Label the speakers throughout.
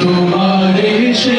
Speaker 1: তোমার সে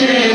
Speaker 1: Shit.